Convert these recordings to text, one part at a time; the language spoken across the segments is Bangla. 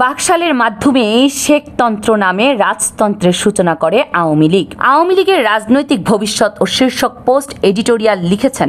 বাকশালের মাধ্যমে শেখতন্ত্র নামে রাজতন্ত্রের সূচনা করে আওয়ামী লীগ। আওয়ামী লীগের রাজনৈতিক ভবিষ্যৎ ও শীর্ষক পোস্ট এডিটোরিয়াল লিখেছেন।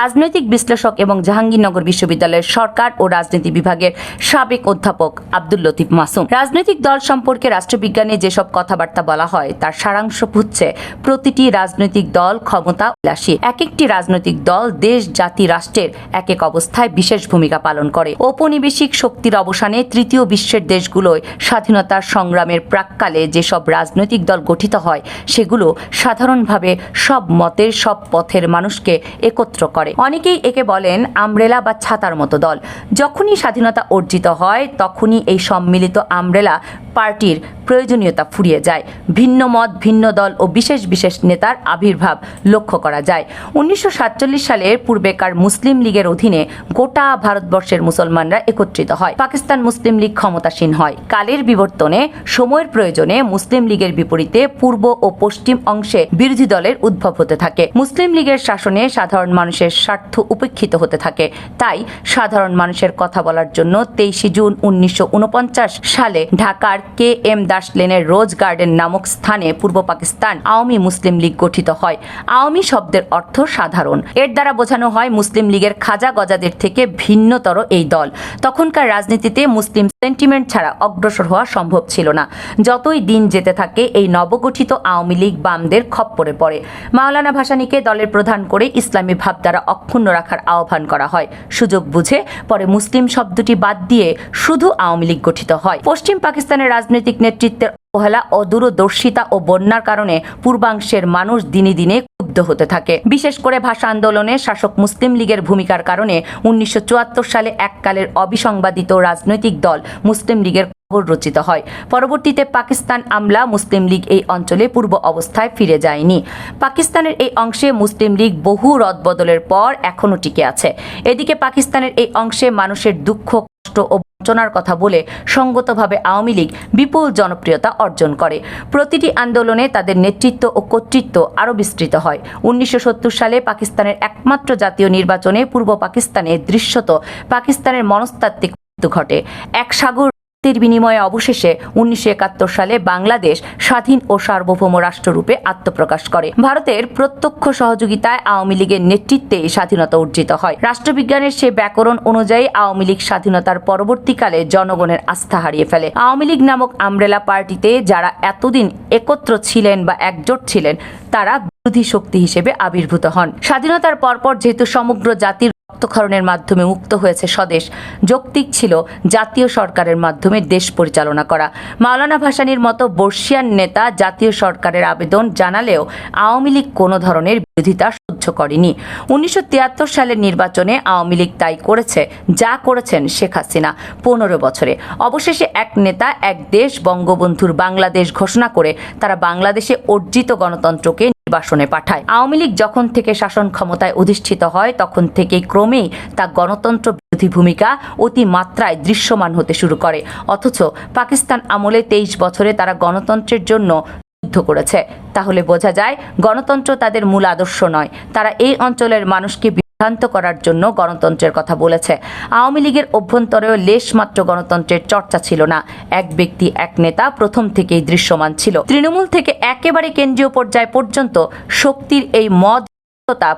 রাজনৈতিক বিশ্লেষক এবং জাহাঙ্গীরনগর বিশ্ববিদ্যালয়ের সরকার ও রাজনীতি বিভাগের সাবেক অধ্যাপক আব্দুল লতিফ মাসুম। রাজনৈতিক দল সম্পর্কে রাষ্ট্রবিজ্ঞানে যেসব কথাবার্তা বলা হয়, তার সারাংশ হচ্ছে প্রতিটি রাজনৈতিক দল ক্ষমতা উল্লাসী এক একটি রাজনৈতিক দল দেশ, জাতি, রাষ্ট্রের এক এক অবস্থায় বিশেষ ভূমিকা পালন করে। ঔপনিবেশিক শক্তির অবসানে তৃতীয় বিশ্বের দেশগুলোয় স্বাধীনতার সংগ্রামের প্রাককালে যেসব রাজনৈতিক দল গঠিত হয়, সেগুলো সাধারণভাবে সব মতের, সব পথের মানুষকে একত্র করে। অনেকেই একে বলেন আমরেলা বা ছাতার মতো দল। যখনই স্বাধীনতা অর্জিত হয়, তখনই এই সম্মিলিত আমরেলা পার্টির প্রয়োজনীয়তা ফুরিয়ে যায়। ভিন্ন মত, ভিন্ন দল ও বিশেষ বিশেষ নেতার আবির্ভাব লক্ষ্য করা যায়। উনিশশো সাতচল্লিশ সালের পূর্বেকার মুসলিম লীগের অধীনে গোটা ভারতবর্ষের মুসলমানরা একত্রিত হয়। পাকিস্তান মুসলিম লীগ ক্ষমতাসীন হয়। কালের বিবর্তনে, সময়ের প্রয়োজনে মুসলিম লীগের বিপরীতে পূর্ব ও পশ্চিম অংশে বিরোধী দলের উদ্ভব হতে থাকে। মুসলিম লীগের শাসনে সাধারণ মানুষের স্বার্থ উপেক্ষিত হতে থাকে। তাই সাধারণ মানুষের কথা বলার জন্য তেইশে জুন উনিশশো উনপঞ্চাশ সালে ঢাকার কে এম দাস লেনের রোজ গার্ডেন নামক স্থানে পূর্ব পাকিস্তান আওয়ামী মুসলিম লীগ গঠিত হয়। আওয়ামী শব্দের অর্থ সাধারণ। এর দ্বারা বোঝানো হয়, মুসলিম লীগের খাজা গজাদের থেকে ভিন্নতর এই দল। তখনকার রাজনীতিতে মুসলিম সেন্টিমেন্ট ছাড়া অগ্রসর হওয়া সম্ভব ছিল না। যতই দিন যেতে থাকে, এই নবগঠিত আওয়ামী লীগ বামদের খপ্পরে পড়ে। মাওলানা ভাসানীকে দলের প্রধান করে ইসলামী ভাবধারা অক্ষুণ্ণ রাখার আহ্বান করা হয়। সুযোগ বুঝে পরে মুসলিম শব্দটি বাদ দিয়ে শুধু আওয়ামী লীগ গঠিত হয়। পশ্চিম পাকিস্তানের রাজনৈতিক নেতৃত্বের অবহেলা ও দূরদর্শিতা ও বন্যার কারণে পূর্বাংশের মানুষ দিনে দিনে ক্ষুব্ধ হতে থাকে। বিশেষ করে ভাষা আন্দোলনে শাসক মুসলিম লীগের ভূমিকার কারণে উনিশশো চুয়াত্তর সালে এককালের অবিসংবাদিত রাজনৈতিক দল মুসলিম লীগের খবর রচিত হয়। পরবর্তীতে পাকিস্তান আমলা মুসলিম লীগ এই অঞ্চলে পূর্ব অবস্থায় ফিরে যায়নি। পাকিস্তানের এই অংশে মুসলিম লীগ বহু রদবদলের পর এখনও টিকে আছে। এদিকে পাকিস্তানের এই অংশে মানুষের দুঃখ, কষ্ট ও বঞ্চনার কথা বলে সঙ্গতভাবে আওয়ামী লীগ বিপুল জনপ্রিয়তা অর্জন করে। প্রতিটি আন্দোলনে তাদের নেতৃত্ব ও কর্তৃত্ব আরও বিস্তৃত হয়। উনিশশো সত্তর সালে পাকিস্তানের একমাত্র জাতীয় নির্বাচনে পূর্ব পাকিস্তানে দৃশ্যত পাকিস্তানের মনস্তাত্ত্বিক ঘটে। এক সাগর রক্তের বিনিময়ে অবশেষে উনিশশো একাত্তর সালে বাংলাদেশ স্বাধীন ও সার্বভৌম রাষ্ট্ররূপে আত্মপ্রকাশ করে। ভারতের প্রত্যক্ষ সহযোগিতায় আওয়ামী লীগের নেতৃত্বে স্বাধীনতা অর্জিত হয়। রাষ্ট্রবিজ্ঞানের সে ব্যাকরণ অনুযায়ী আওয়ামী লীগ স্বাধীনতার পরবর্তীকালে জনগণের আস্থা হারিয়ে ফেলে। আওয়ামী লীগ নামক আমরেলা পার্টিতে যারা এতদিন একত্র ছিলেন বা একজোট ছিলেন, তারা বিরোধী শক্তি হিসেবে আবির্ভূত হন। স্বাধীনতার পরপর যেহেতু সমগ্র জাতির রক্তক্ষরণের মাধ্যমে মুক্ত হয়েছে স্বদেশ। যৌক্তিক ছিল জাতীয় সরকারের মাধ্যমে দেশ পরিচালনা করা। মাওলানা ভাসানীর মতো বর্ষিয়ান নেতা জাতীয় সরকারের আবেদন জানালেও আওয়ামী লীগ কোনো ধরনের বিরোধিতা সহ্য করেনি। উনিশশো তিয়াত্তর সালের নির্বাচনে আওয়ামী লীগ তাই করেছে, যা করেছেন শেখ হাসিনা পনেরো বছরে। অবশেষে এক নেতা, এক দেশ বঙ্গবন্ধুর বাংলাদেশ ঘোষণা করে তারা বাংলাদেশে অর্জিত গণতন্ত্রকে নির্বাসনে পাঠায়। আওয়ামী লীগ যখন থেকে শাসন ক্ষমতায় অধিষ্ঠিত হয়, তখন থেকে ক্রমেই তা গণতন্ত্র বিরোধী ভূমিকা অতি মাত্রায় দৃশ্যমান হতে শুরু করে। অথচ পাকিস্তান আমলে তেইশ বছরে তারা গণতন্ত্রের জন্য যুদ্ধ করেছে। তাহলে বোঝা যায়, গণতন্ত্র তাদের মূল আদর্শ নয়। তারা এই অঞ্চলের মানুষকে বিভ্রান্ত করার জন্য গণতন্ত্রের কথা বলেছে। আওয়ামী লীগের অভ্যন্তরেও লেশমাত্র গণতন্ত্রের চর্চা ছিল না। এক ব্যক্তি, এক নেতা প্রথম থেকেই দৃশ্যমান ছিল। তৃণমূল থেকে একেবারে কেন্দ্রীয় পর্যায় পর্যন্ত শক্তির এই মদ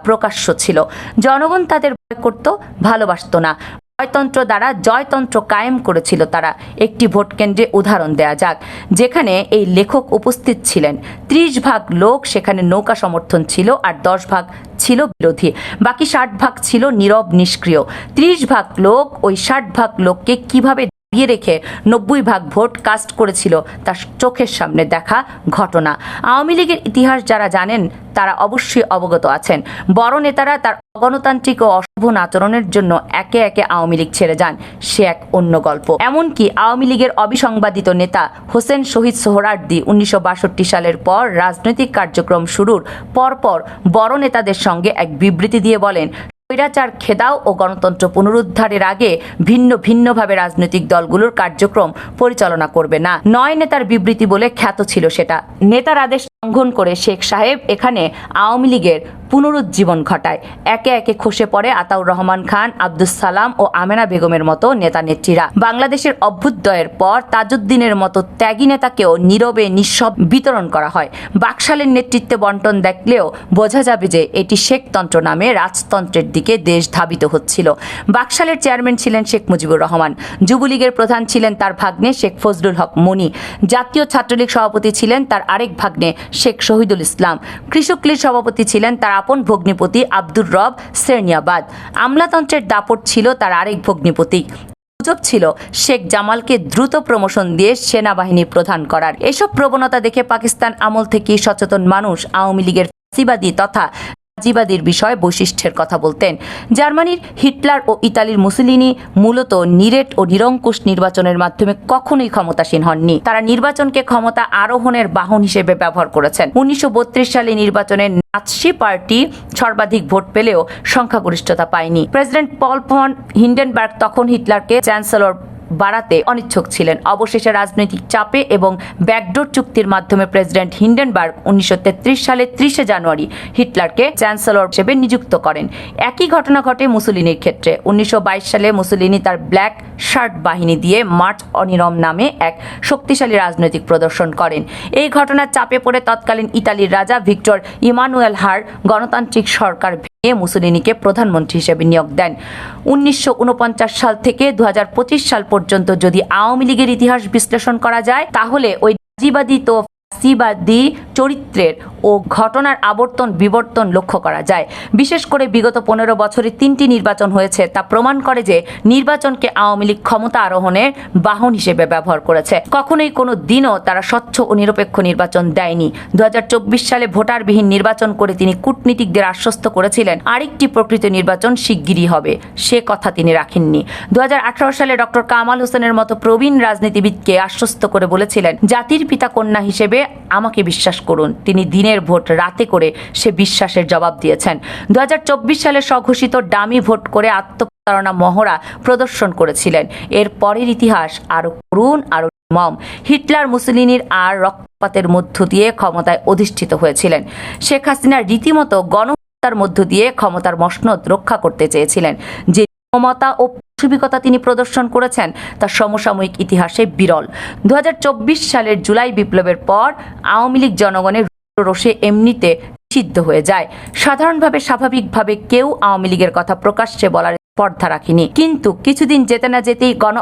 প্রকাশ্য ছিল। জনগণ তাদের ভয় করত, ভালোবাসত না। জয়তন্ত্র দ্বারা জয়তন্ত্র কায়েম করেছিল তারা। একটি ভোট কেন্দ্রে উদাহরণ দেয়া যাক, যেখানে এই লেখক উপস্থিত ছিলেন। ত্রিশ ভাগ লোক সেখানে নৌকা সমর্থন ছিল আর দশ ভাগ ছিল বিরোধী। বাকি ষাট ভাগ ছিল নীরব নিষ্ক্রিয়। ত্রিশ ভাগ লোক ওই ষাট ভাগ লোককে কীভাবে দাবিয়ে রেখে নব্বই ভাগ ভোট কাস্ট করেছিল তার চোখের সামনে দেখা ঘটনা। আওয়ামী লীগের ইতিহাস যারা জানেন, তারা অবশ্যই অবগত আছেন। বড় নেতারা তার অগণতান্ত্রিক ও অশুভ আচরণের জন্য একে একে আওয়ামী লীগ ছেড়ে যান, সে এক অন্য গল্প। এমনকি আওয়ামী লীগের অবিসংবাদিত নেতা হোসেন শহীদ সোহরার্দি উনিশশো বাষট্টি সালের পর রাজনৈতিক কার্যক্রম শুরুর পরপর বড় নেতাদের সঙ্গে এক বিবৃতি দিয়ে বলেন স্বৈরাচার খেদাও ও গণতন্ত্র পুনরুদ্ধারের আগে ভিন্ন ভিন্নভাবে রাজনৈতিক দলগুলোর কার্যক্রম পরিচালনা করবে না। নয় নেতার বিবৃতি বলে খ্যাত ছিল সেটা। নেতার আদেশ লঙ্ঘন করে শেখ সাহেব এখানে আওয়ামী লীগের পুনরুজ্জীবন ঘটায়। একে একে খসে পড়ে আতাউর রহমান খান, আব্দুস সালাম ও আমেনা বেগমের মতো নেতা নেত্রীরা। বাংলাদেশের অভ্যুদয়ের পর তাজউদ্দিনের মতো ত্যাগী নেতাকেও নীরবে, নিঃশব বিতরণ করা হয়। বাকশালের নেতৃত্বে বন্টন দেখলেও বোঝা যাবে যে এটি শেখতন্ত্র নামে রাজতন্ত্রের দিকে দেশ ধাবিত হচ্ছিল। বাকশালের চেয়ারম্যান ছিলেন শেখ মুজিবুর রহমান। যুবলীগের প্রধান ছিলেন তার ভাগ্নে শেখ ফজলুল হক মনি। জাতীয় ছাত্রলীগ সভাপতি ছিলেন তার আরেক ভাগ্নে শেখ শহীদুল ইসলাম। কৃষক লীগ সভাপতি ছিলেন তার আপন ভগ্নিপতি আব্দুর রব সেরনিয়াবাদ। আমলাতন্ত্রের দাপট ছিল তার আরেক ভগ্নিপতি। গুজব ছিল শেখ জামালকে দ্রুত প্রমোশন দিয়ে সেনাবাহিনী প্রধান করার। এসব প্রবণতা দেখে পাকিস্তান আমল থেকে সচেতন মানুষ আওয়ামী লীগের ফাঁসিবাদী তথা নাজিবাদীর বিষয়ে বৈশিষ্ট্যের কথা বলতেন। জার্মানির হিটলার ও ইতালির মুসলিনি মূলত নিরেট ও নিরঙ্কুশ নির্বাচনের মাধ্যমে কখনোই ক্ষমতাসীন হননি। তারা নির্বাচনকে ক্ষমতা আরোহণের বাহন হিসেবে ব্যবহার করেছেন। উনিশশো বত্রিশ সালে নির্বাচনের নাৎসি পার্টি সর্বাধিক ভোট পেলেও সংখ্যাগরিষ্ঠতা পায়নি। প্রেসিডেন্ট পল ফন হিন্ডেনবার্গ তখন হিটলারকে চ্যান্সেলর বাড়াতে অনিচ্ছুক ছিলেন। অবশেষে রাজনৈতিক চাপে এবং ব্যাকডোর চুক্তির মাধ্যমে প্রেসিডেন্ট হিন্ডেনবার্গ উনিশশো তেত্রিশ সালে ত্রিশে জানুয়ারি হিটলারকে চ্যান্সেলর হিসেবে নিযুক্ত করেন। একই ঘটনা ঘটে মুসলিনির ক্ষেত্রে। উনিশশো বাইশ সালে মুসলিনি তার ব্ল্যাক শার্ট বাহিনী দিয়ে মার্চ অনিরম নামে এক শক্তিশালী রাজনৈতিক প্রদর্শন করেন। এই ঘটনার চাপে পড়ে তৎকালীন ইতালির রাজা ভিক্টর ইমানুয়েল হার গণতান্ত্রিক সরকার ভেঙে মুসলিনিকে প্রধানমন্ত্রী হিসেবে নিয়োগ দেন। উনিশশো উনপঞ্চাশ সাল থেকে দু হাজার পঁচিশ সাল পর্যন্ত যদি আওয়ামী লীগের ইতিহাস বিশ্লেষণ করা যায়, তাহলে ওই রাজিবাদী তো চরিত্রের ও ঘটনার আবর্তন বিবর্তন লক্ষ্য করা যায়। বিশেষ করে বিগত পনেরো বছরে তিনটি নির্বাচন হয়েছে, তা প্রমাণ করে যে নির্বাচনকে আওয়ামী লীগ ক্ষমতা আরোহণের বাহন হিসেবে ব্যবহার করেছে। কখনোই কোনো দিনও তারা স্বচ্ছ ও নিরপেক্ষ নির্বাচন দেয়নি। দু হাজার চব্বিশ সালে ভোটারবিহীন নির্বাচন করে তিনি কূটনীতিকদের আশ্বস্ত করেছিলেন, আরেকটি প্রকৃত নির্বাচন শিগগিরই হবে। সে কথা তিনি রাখেননি। দু হাজার আঠারো সালে ডক্টর কামাল হোসেনের মতো প্রবীণ রাজনীতিবিদকে আশ্বস্ত করে বলেছিলেন, জাতির পিতা কন্যা হিসেবে আমাকে বিশ্বাস করুন। তিনি দিনের ভোট রাতে করে সে বিশ্বাসের জবাব দিয়েছেন। দু সালে স্বঘোষিত ডামি ভোট করে আত্মপ্রতারণা মহড়া প্রদর্শন করেছিলেন। এর পরের ইতিহাস আরও করুণ, আরও মম হিটলার, মুসলিনির আর রক্তপাতের মধ্য দিয়ে ক্ষমতায় অধিষ্ঠিত হয়েছিলেন। শেখ হাসিনা রীতিমতো গণহত্যার মধ্য দিয়ে ক্ষমতার মসনদ রক্ষা করতে চেয়েছিলেন। যে ক্ষমতা ও পাশবিকতা তিনি প্রদর্শন করেছেন, তা সমসাময়িক ইতিহাসে বিরল। দুই হাজার চব্বিশ সালের জুলাই বিপ্লবের পর আওয়ামী লীগ জনগণের রোষে এমনিতে সিদ্ধ হয়ে যায়। সাধারণভাবে, স্বাভাবিকভাবে কেউ আওয়ামী লীগের কথা প্রকাশ্যে বলার স্পর্ধা রাখেনি। কিন্তু কিছুদিন যেতে না যেতেই গণ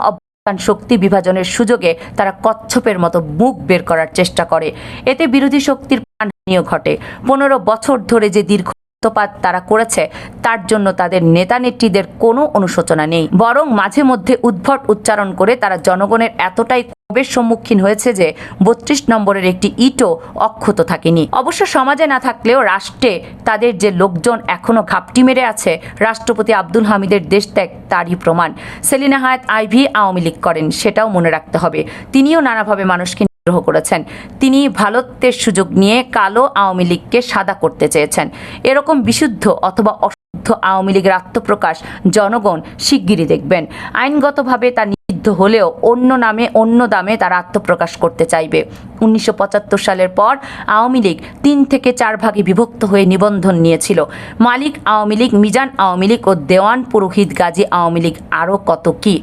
শক্তি বিভাজনের সুযোগে তারা কচ্ছপের মতো মুখ বের করার চেষ্টা করে। এতে বিরোধী শক্তির প্রাণহানিও ঘটে। পনেরো বছর ধরে যে দীর্ঘ রক্তপাত তারা করেছে, তার জন্য তাদের নেতা নেত্রীদের কোনো অনুশোচনা নেই। বরং মাঝে মধ্যে উদ্ভট উচ্চারণ করে তারা জনগণের এতটাই ক্ষোভের সম্মুখীন হয়েছে যে বত্রিশ নম্বরের একটি ইটও অক্ষত থাকেনি। অবশ্য সমাজে না থাকলেও রাষ্ট্রে তাদের যে লোকজন এখনও ঘাপটি মেরে আছে, রাষ্ট্রপতি আব্দুল হামিদের দেশ ত্যাগ তারই প্রমাণ। সেলিনা হায়াত আইভি আওয়ামী লীগ করেন, সেটাও মনে রাখতে হবে। তিনিও নানাভাবে মানুষকে নিগ্রহ করেছেন। তিনি ভারতের সুযোগ নিয়ে কালো আওয়ামী লীগকে সাদা করতে চেয়েছেন। এরকম বিশুদ্ধ অথবা অশুদ্ধ আওয়ামী লীগের আত্মপ্রকাশ জনগণ শিগগিরই দেখবেন। আইনগতভাবে তা নিষিদ্ধ হলেও অন্য নামে অন্য দামে তারা আত্মপ্রকাশ করতে চাইবে। উনিশশো পঁচাত্তর সালের পর আওয়ামী লীগ তিন থেকে চার ভাগে বিভক্ত হয়ে নিবন্ধন নিয়েছিল। মালিক আওয়ামী লীগ, মিজান আওয়ামী লীগ ও দেওয়ান পুরোহিত গাজী আওয়ামী লীগ আরও কত কি?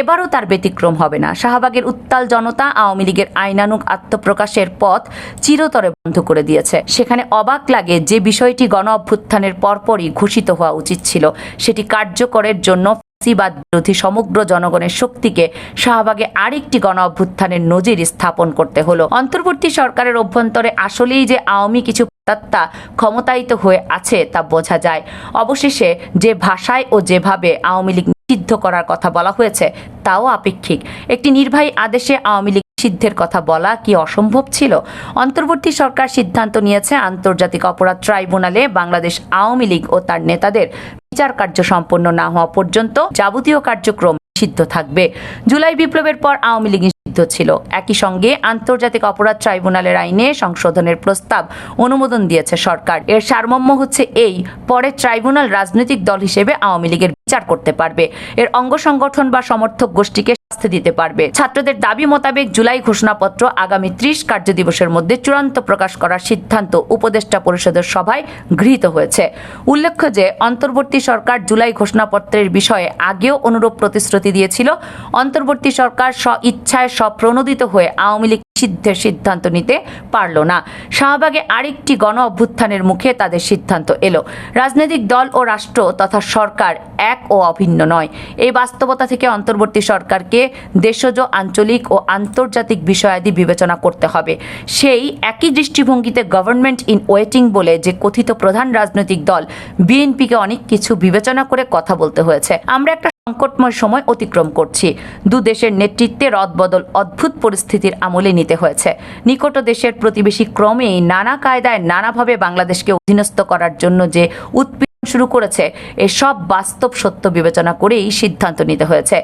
এবারও তার ব্যতিক্রম হবে না। শাহবাগের উত্তাল জনতা আওয়ামী লীগের আইনানুগ আত্মপ্রকাশের পথ চিরতরে বন্ধ করে দিয়েছে। সেখানে অবাক লাগে যে বিষয়টি গণ অভ্যুত্থানের পরপরই ঘোষিত হওয়া উচিত ছিল। সেটি কার্যকরের জন্য ফ্যাসিবাদ বিরোধী সমগ্র জনগণের শক্তিকে শাহবাগে আরেকটি গণ অভ্যুত্থানের নজির স্থাপন করতে হলো। অন্তর্বর্তী সরকারের অভ্যন্তরে আসলেই যে আওয়ামী কিছু ক্ষমতায়িত হয়ে আছে তা বোঝা যায়। অবশেষে যে ভাষায় ও যেভাবে আওয়ামী লীগ নিষিদ্ধ করার কথা বলা হয়েছে, তাও আপেক্ষিক। একটি নির্বাহী আদেশে আওয়ামী লীগ সিদ্ধের কথা বলা কি অসম্ভব ছিল? অন্তর্বর্তী সরকার সিদ্ধান্ত নিয়েছে আন্তর্জাতিক অপরাধ ট্রাইব্যুনালে বাংলাদেশ আওয়ামী লীগ ও তার নেতাদের বিচার কার্য সম্পন্ন না হওয়া পর্যন্ত যাবতীয় কার্যক্রম নিষিদ্ধ থাকবে। জুলাই বিপ্লবের পর আওয়ামী লীগ নিষিদ্ধ ছিল। একই সঙ্গে আন্তর্জাতিক অপরাধ ট্রাইব্যুনালের আইনে সংশোধনের প্রস্তাব অনুমোদন দিয়েছে সরকার। এর সারমর্ম হচ্ছে এই, পরে ট্রাইব্যুনাল রাজনৈতিক দল হিসেবে আওয়ামী লীগের বিচার করতে পারবে। এর অঙ্গ সংগঠন বা সমর্থক গোষ্ঠীকে শাস্তি দিতে পারবে। ছাত্রদের দাবি মোতাবেক জুলাই ঘোষণাপত্র আগামী ত্রিশ কার্যদিবসের মধ্যে চূড়ান্ত প্রকাশ করার সিদ্ধান্ত উপদেষ্টা পরিষদের সভায় গৃহীত হয়েছে। উল্লেখ্য যে, অন্তর্বর্তী সরকার জুলাই ঘোষণাপত্রের বিষয়ে আগেও অনুরূপ প্রতিশ্রুতি দিয়েছিল। অন্তর্বর্তী সরকার স্ব ইচ্ছায় স্বপ্রণোদিত হয়ে আওয়ামী লীগ সিদ্ধের সিদ্ধান্ত নিতে পারল না। শাহবাগে আরেকটি গণ অভ্যুত্থানের মুখে তাদের সিদ্ধান্ত এলো। রাজনৈতিক দল ও রাষ্ট্র তথা সরকার এক ও অভিন্ন নয়। এই বাস্তবতা থেকে অন্তর্বর্তী সরকারকে দেশজ, আঞ্চলিক ও আন্তর্জাতিক বিষয়াদি বিবেচনা করতে হবে। সেই একই দৃষ্টিভঙ্গিতে গভর্নমেন্ট ইন ওয়েটিং বলে যে কথিত প্রধান রাজনৈতিক দল, বিএনপিকে অনেক কিছু বিবেচনা করে কথা বলতে হয়েছে। আমরা একটা সংকটময় সময় অতিক্রম করছি। দু দেশের নেতৃত্বে রদবদল অদ্ভুত পরিস্থিতির আমলে নিতে হয়েছে। নিকট দেশের প্রতিবেশী ক্রমেই নানা কায়দায় নানাভাবে বাংলাদেশকে অধীনস্থ করার জন্য যে উৎপীড়ন শুরু করেছে। এসব বাস্তব সত্য বিবেচনা করেই সিদ্ধান্ত নিতে হয়েছে।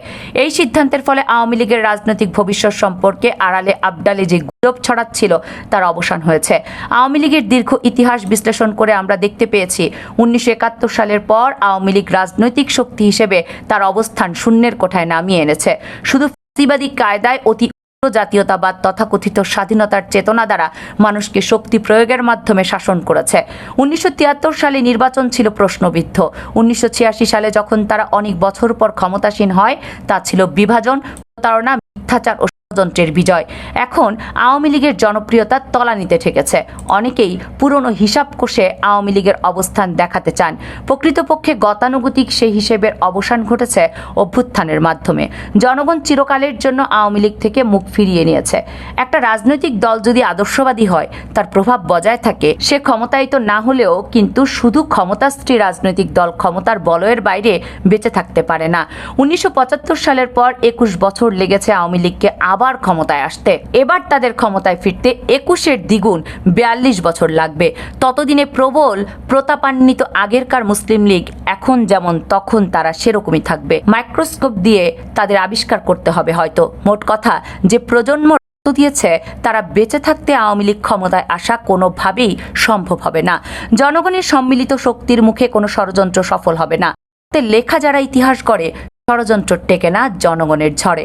এই সিদ্ধান্তের ফলে আওয়ামী লীগের রাজনৈতিক ভবিষ্যৎ সম্পর্কে আড়ালে আবডালে যে গুজব ছড়াচ্ছিল, তার অবসান হয়েছে। আওয়ামী লীগের দীর্ঘ ইতিহাস বিশ্লেষণ করে আমরা দেখতে পেয়েছি, উনিশশো একাত্তর সালের পর আওয়ামী লীগ রাজনৈতিক শক্তি হিসেবে তার অবস্থান শূন্যের কোঠায় নামিয়ে এনেছে। শুধু ফ্যাসিবাদী কায়দায় অতি জাতীয়তাবাদ তথাকথিত স্বাধীনতার চেতনা দ্বারা মানুষকে শক্তি প্রয়োগের মাধ্যমে শাসন করেছে। উনিশশো তিয়াত্তর সালে নির্বাচন ছিল প্রশ্নবিদ্ধ। উনিশশো ছিয়াশি সালে যখন তারা অনেক বছর পর ক্ষমতাসীন হয়, তা ছিল বিভাজন, প্রতারণা, মিথ্যাচার ও ষড়যন্ত্রের বিজয়। এখন আওয়ামী লীগের জনপ্রিয়তা তলানিতে ঠেকেছে। অনেকেই পুরনো হিসাব কষে আওয়ামী লীগের অবস্থান দেখাতে চান। প্রকৃতপক্ষে গতানুগতিক সেই হিসেবের অবসান ঘটেছে অভ্যুত্থানের মাধ্যমে। জনগণ চিরকালের জন্য আওয়ামী লীগ থেকে মুখ ফিরিয়ে নিয়েছে। একটা রাজনৈতিক দল যদি আদর্শবাদী হয়, তার প্রভাব বজায় থাকে। সে ক্ষমতায়িত না হলেও কিন্তু শুধু ক্ষমতাশ্রী রাজনৈতিক দল ক্ষমতার বলয়ের বাইরে বেঁচে থাকতে পারে না। উনিশশো পঁচাত্তর সালের পর একুশ বছর লেগেছে আওয়ামী লীগকে আবার ক্ষমতায় আসতে। এবার তাদের ক্ষমতায় ফিরতে একুশের দ্বিগুণ বিয়াল্লিশ বছর লাগবে। ততদিনে প্রবল প্রতাপান্বিত আগেরকার মুসলিম লীগ এখন যেমন তখন তারা সেরকমই থাকবে। মাইক্রোস্কোপ দিয়ে তাদের আবিষ্কার করতে হবে হয়তো। মোট কথা, যে প্রজন্ম দিয়েছে, তারা বেঁচে থাকতে আওয়ামী লীগ ক্ষমতায় আসা কোনোভাবেই সম্ভব হবে না। জনগণের সম্মিলিত শক্তির মুখে কোনো ষড়যন্ত্র সফল হবে না। লেখা যারা ইতিহাস করে ষড়যন্ত্র টেকে না জনগণের ঝড়ে।